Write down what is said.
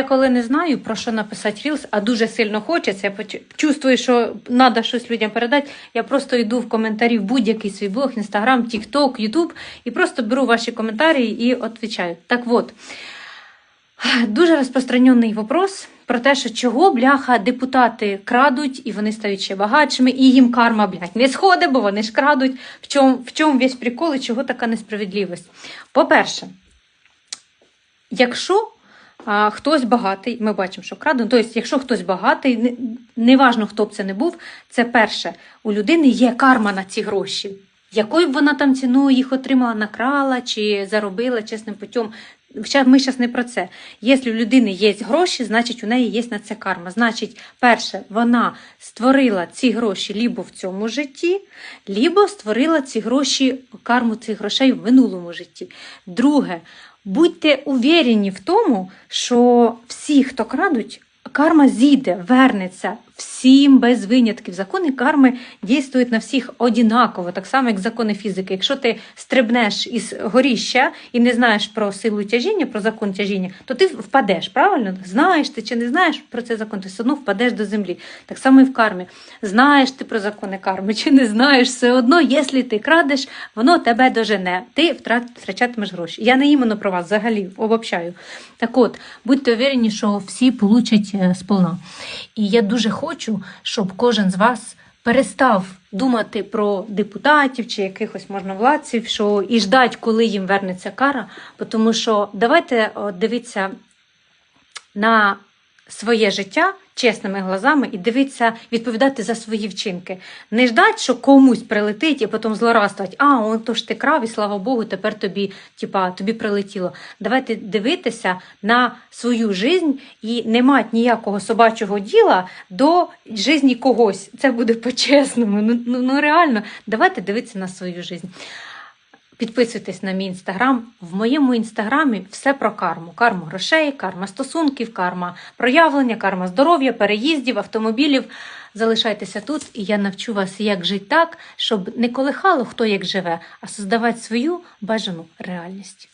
Я коли не знаю, про що написати Reels, а дуже сильно хочеться, я чувствую, що треба щось людям передати, я просто йду в коментарі в будь-який свій блог, Інстаграм, Тікток, Ютуб і просто беру ваші коментарі і відповідаю. Так от, дуже розпространений вопрос про те, що чого, бляха, депутати крадуть, і вони стають ще багатшими, і їм карма, блядь, не сходить, бо вони ж крадуть. В чому в чому весь прикол і чого така несправедливість? По-перше, якщо а, хтось багатий, ми бачимо, що крадено. тобто, якщо хтось багатий, не- неважно, хто б це не був, це перше, у людини є карма на ці гроші. Якою б вона там ціною їх отримала, накрала чи заробила чесним путем. Ми зараз не про це. Якщо в людини є гроші, значить у неї є на це карма. Значить, перше, вона створила ці гроші лібо в цьому житті, лібо створила ці гроші, карму цих грошей в минулому житті. Друге, будьте уверені в тому, що всі, хто крадуть, карма зійде, вернеться всім без винятків. Закони карми дійствують на всіх однаково, так само, як закони фізики. Якщо ти стрибнеш із горіща і не знаєш про силу тяжіння, про закон тяжіння, то ти впадеш, правильно? Знаєш ти чи не знаєш про цей закон, ти все одно впадеш до землі. Так само і в кармі. Знаєш ти про закони карми чи не знаєш, все одно, якщо ти крадеш, воно тебе дожене. Ти втрачатимеш гроші. Я не іменно про вас взагалі обобщаю. Так от, будьте уверені, що всі получать е, сполна. І я дуже хочу, щоб кожен з вас перестав думати про депутатів чи якихось можновладців, що і ждать, коли їм вернеться кара. Тому що давайте дивіться на своє життя чесними глазами і дивитися, відповідати за свої вчинки. Не ждать, що комусь прилетить і потім злорадствувати, а он то ж ти крав, і слава Богу, тепер тобі, типа, тобі прилетіло. Давайте дивитися на свою жизнь і не мати ніякого собачого діла до житті когось. Це буде по-чесному. Ну, ну, ну реально, давайте дивитися на свою жизнь. Підписуйтесь на мій інстаграм. В моєму інстаграмі все про карму: карму грошей, карма стосунків, карма проявлення, карма здоров'я, переїздів, автомобілів. Залишайтеся тут, і я навчу вас, як жити так, щоб не колихало хто як живе, а создавати свою бажану реальність.